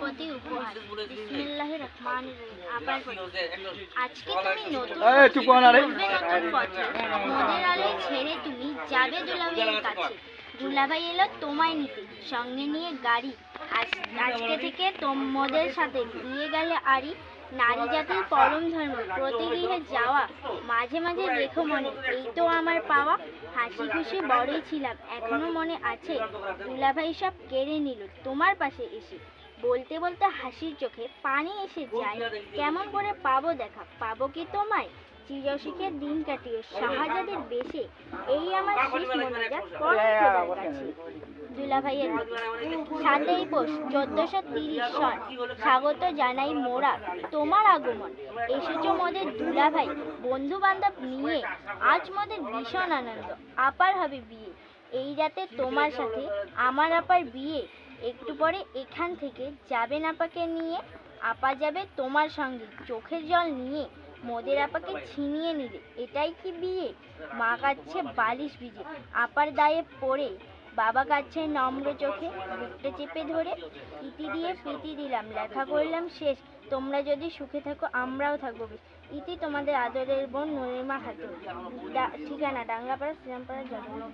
প্রতি উপহার। বিসমিল্লাহির রহমানির রহিম। আপার আজকে তুমি নতুন পথে মদের আলে ছেড়ে তুমি যাবে দুলাভাইয়ের কাছে। দুলাভাই এলো তোমায় নিতে। সঙ্গে নিয়ে গাড়ি। আজকে থেকে তোমাদের সাথে দিয়ে গেলে আরি নারী জাতির পরম ধর্ম। প্রতি গৃহে যাওয়া মাঝে মাঝে দেখো মনে। এই তো আমার পাওয়া হাসি খুশি বড়ই ছিলাম। এখনও মনে আছে দুলাভাই সব কেড়ে নিল। তোমার পাশে এসে বলতে বলতে হাসির চোখে পানি এসে যায়। কেমন করে পাবো দেখা? পাবো কি তোমায়? চিরশিখের দিন কাটিয়ে শাহজাদের বেশে। এই আমার শেষ মোনাজাত করো খোদার কাছে। দুলাভাইয়ের দিকে সাতই পোষ চোদ্দশো তিরিশ সন। স্বাগত জানাই মোরা। তোমার আগমন। এসেছ মোদের দুলাভাই বন্ধু বান্ধব নিয়ে আজ মোদের ভীষণ আনন্দ। আপার হবে বিয়ে। এই রাতে তোমার সাথে আমার আপার বিয়ে। একটু পরে এখান থেকে যাবেন আপাকে নিয়ে, আপা যাবে তোমার সঙ্গে। চোখের জল নিয়ে মোদের আপাকে ছিনিয়ে নিলে এটাই কি বিয়ে? মা কাচ্ছে বালিশ ভিজে। আপার দায়ে পড়ে। বাবা কাচ্ছে নম্র চোখে, বুকটা চেপে ধরে। ইতি দিয়ে প্রীতি দিলাম, লেখা করলাম শেষ। তোমরা যদি সুখে থাকো, আমরাও থাকব বেশ। ইতি তোমাদের আদরের বোন নরিমা ডা- ঠিকানা, ডাঙ্গাপাড়া, শ্রীরামপাড়া জন্ম